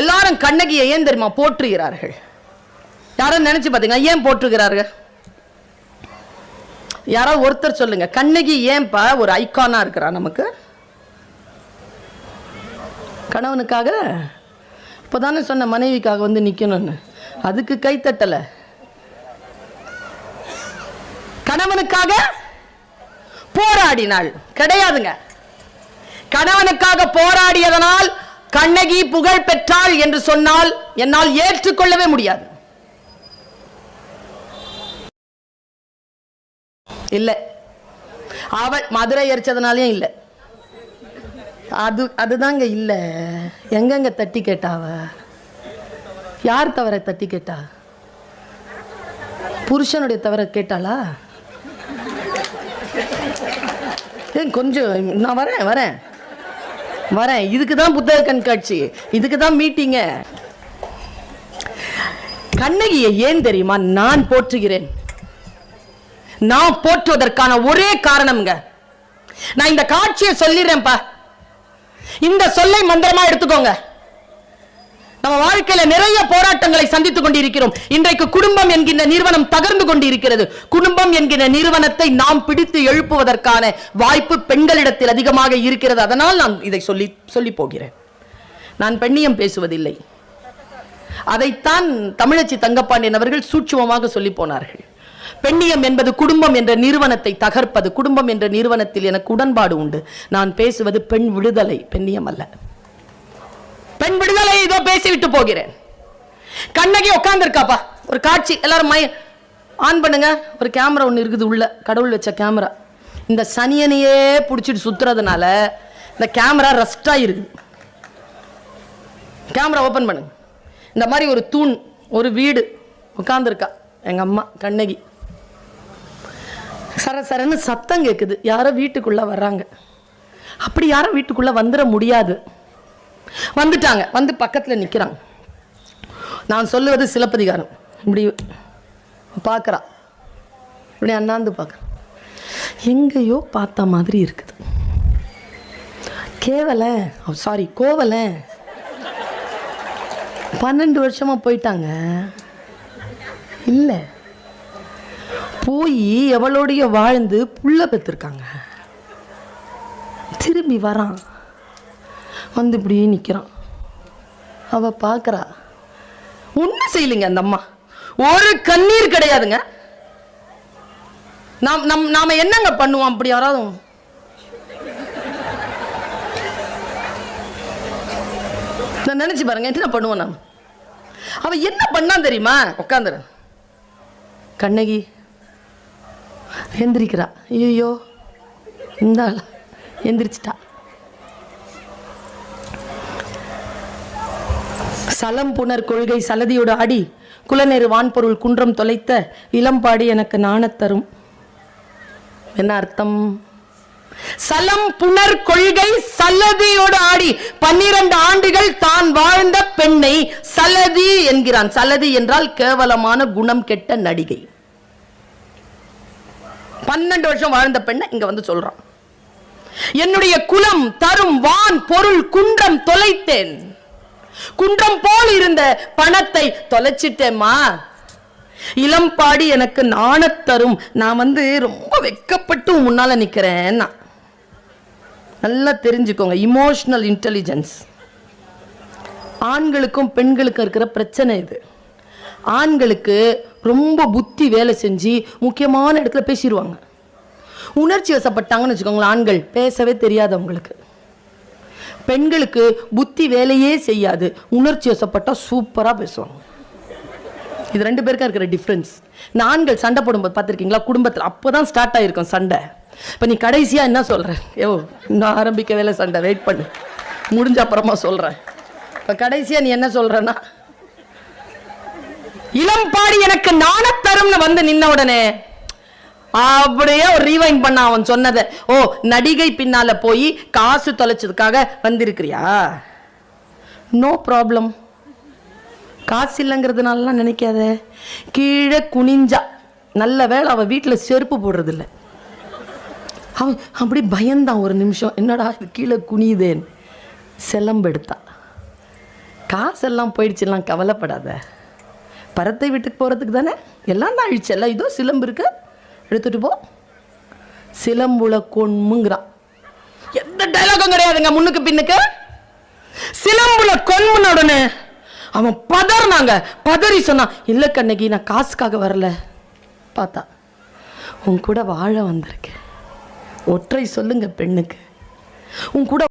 எல்லாரும் கண்ணகியை ஏன் தெரியுமா போற்றுகிறார்கள்? யாரும் நினைச்சு பாத்தீங்களா? ஏன் போற்றுகிறார்கள்? யாரோ ஒருத்தர் சொல்லுங்க. கண்ணகி ஏன்பா ஒரு ஐகானா இருக்கிறா நமக்கு? கணவனுக்காக? இப்போதானே சொன்ன மனைவிக்காக வந்து நிக்கணும்னு. அதுக்கு கைத்தட்டல கணவனுக்காக போராடினாள். கிடையாதுங்க. கணவனுக்காக போராடியதனால் கண்ணகி புகழ் பெற்றாள் என்று சொன்னால் என்னால் ஏற்றுக்கொள்ளவே முடியாது. இல்லை. அவள் மதுரை எரிச்சதுனாலையும் இல்லை. அது அதுதாங்க இல்லை. எங்கெங்க தட்டி கேட்டாவ? யார் தவிர தட்டி கேட்டா? புருஷனுடைய தவிர கேட்டாளா? ஏன் கொஞ்சம் நான் வரேன் வரேன். வரேன். இதுக்கு தான் புத்தக கண்காட்சி. இதுக்கு தான் மீட்டிங்க கண்ணகியை ஏன் தெரியுமா? நான் போற்றுகிறேன். நான் போற்றுவதற்கான ஒரே காரணம்ங்க. நான் இந்த காட்சியை சொல்லிடுறேன்ப்பா. இந்த சொல்லை மந்திரமா எடுத்துக்கோங்க. நம்ம வாழ்க்கையில நிறைய போராட்டங்களை சந்தித்துக் கொண்டிருக்கிறோம். இன்றைக்கு குடும்பம் என்கின்ற நிறுவனம் தகர்ந்து கொண்டிருக்கிறது. குடும்பம் என்கிற நிறுவனத்தை நாம் பிடித்து எழுப்புவதற்கான வாய்ப்பு பெண்களிடத்தில் அதிகமாக இருக்கிறது. அதனால் நான் இதை சொல்லி சொல்லி போகிறேன். நான் பெண்ணியம் பேசுவதில்லை. அதைத்தான் தமிழச்சி தங்கப்பாண்டியன் அவர்கள் சூட்சுமமாக சொல்லி போனார்கள். பெண்ணியம் என்பது குடும்பம் என்ற நிறுவனத்தை தகர்ப்பது. குடும்பம் என்ற நிறுவனத்தில் எனக்கு உடன்பாடு உண்டு. நான் பேசுவது பெண் விடுதலை பெண்ணியம் அல்ல. பெண் விடுதலை இதோ பேசிவிட்டு போகிறேன். கண்ணகி உட்காந்துருக்காப்பா ஒரு காட்சி எல்லாரும் மை ஆன் பண்ணுங்க. ஒரு கேமரா ஒன்று இருக்குது உள்ள. கடவுள் வச்ச கேமரா. இந்த சனியனையே பிடிச்சிட்டு சுத்துறதுனால இந்த கேமரா ரஸ்டா இருக்குது கேமரா ஓபன் பண்ணுங்க. இந்த மாதிரி ஒரு தூண் ஒரு வீடு உட்காந்துருக்கா எங்க அம்மா கண்ணகி. சர சரன்னு சத்தம் கேட்குது யாரோ வீட்டுக்குள்ள வர்றாங்க. அப்படி யாரும் வீட்டுக்குள்ள வந்துட முடியாது. வந்துட்டாங்க. வந்து பக்கத்தில் நிற்கிறாங்க நான் சொல்லுவது சிலப்பதிகாரம். இப்படி பார்க்குறா. இப்படி அண்ணாந்து பார்க்குறான் எங்கேயோ பார்த்த மாதிரி இருக்குது. கேவல சாரி கோவல. பன்னெண்டு வருஷமா போயிட்டாங்க. இல்லை. போய் எவளோடைய வாழ்ந்து புள்ள பெற்றிருக்காங்க திரும்பி வரான். வந்து இப்படியே நிற்கிறான் அவள் பார்க்கறா ஒன்றும் செய்யலைங்க அந்த அம்மா. ஒரு கண்ணீர் கிடையாதுங்க. நாம் நம் நாம் என்னங்க பண்ணுவோம்? அப்படி யாராவது நான் நினச்சி பாருங்க என்ன பண்ணுவோம் நாம்? அவள் என்ன பண்ணான் தெரியுமா? உட்காந்துரு கண்ணகி எந்திரிக்கிறா. ஐயோ இந்தாள். எந்திரிச்சிட்டா. சலம் புனர் கொள்கை சலதியோடு ஆடி குலநெரு வான்பொருள் குன்றம் தொலைத்த இளம்பாடி எனக்கு நாணத்தரும் என்ன அர்த்தம்? சலம் புனர் கொள்கை சலதியோடு ஆடி பன்னிரண்டு ஆண்டுகள் தான் வாழ்ந்த பெண்ணை சலதி என்கிறான். சலதி என்றால் கேவலமான குணம் கெட்ட நடிகை. பன்னெண்டு வருஷம் வாழ்ந்த பெண்ணை இங்க வந்து சொல்றான். என்னுடைய குலம் தரும் வான் பொருள் குன்றம் தொலைத்தேன். குன்றம் போல் இருந்த பணத்தை தொலைச்சிட்டேம்மா. இளம்பாடி எனக்கு நாணத்தரும் நான் வந்து ரொம்ப வெக்கப்பட்டு முன்னால நிக்கிறேன். நான். நல்லா தெரிஞ்சுக்கோங்க இமோஷனல் இன்டெலிஜென்ஸ் ஆண்களுக்கும் பெண்களுக்கும் இருக்கிற பிரச்சனை இது. ஆண்களுக்கு ரொம்ப புத்தி வேலை செஞ்சு முக்கியமான இடத்துல பேசிடுவாங்க. உணர்ச்சி வசப்பட்டாங்கன்னு வச்சுக்கோங்களேன் ஆண்கள் பேசவே தெரியாது அவங்களுக்கு பெண்களுக்கு புத்தி வேலையே செய்யாது. உணர்ச்சி வசப்பட்டால் சூப்பராக பேசுவாங்க. இது ரெண்டு பேருக்கா இருக்கிற டிஃப்ரென்ஸ் நான்கள் சண்டை போடும்போது பார்த்துருக்கீங்களா? குடும்பத்தில் அப்போ தான் ஸ்டார்ட் ஆகிருக்கும் சண்டை. இப்போ நீ கடைசியாக என்ன சொல்கிற யோ இன்னும் ஆரம்பிக்க வேலை சண்டை. வெயிட் பண்ணு. முடிஞ்ச அப்புறமா சொல்கிறேன் இப்போ கடைசியாக நீ என்ன சொல்கிறன்னா இளம்பாடி எனக்கு நாணத்தரும்னு வந்து நின்ன உடனே அப்படியே ஒரு ரீவைண்ட் பண்ண அவன் சொன்னதை. ஓ நடிகை பின்னால போய் காசு தொலைச்சதுக்காக வந்திருக்கிறியா? நோ ப்ராப்ளம் காசு இல்லைங்கிறதுனாலலாம் நினைக்காத. கீழே குனிஞ்சா. நல்ல வேலை அவள் வீட்டில் செருப்பு போடுறதில்ல. அவன் அப்படி பயந்தான் ஒரு நிமிஷம். என்னடா இது கீழே குனியுதேன் செலம்பெடுத்தா. காசெல்லாம் போயிடுச்சுலாம் கவலைப்படாத. பரத்தை வீட்டுக்கு போகிறதுக்கு தானே? எல்லாம் தான் அழிச்சல்ல இதோ சிலம்பு இருக்குது எடுத்துட்டு போ. சிலம்புல கொண்முங்கிறான் எந்த டைலாகும் கிடையாதுங்க முன்னுக்கு பின்னுக்கு. சிலம்புல கொண்முன உடனே அவன் பதறினாங்க. பதறி சொன்னான் இல்லை கண்ணகி நான் காசுக்காக வரல. பார்த்தா உன் கூட வாழ வந்திருக்கேன். ஒற்றை சொல்லுங்க பெண்ணுக்கு. உன் கூட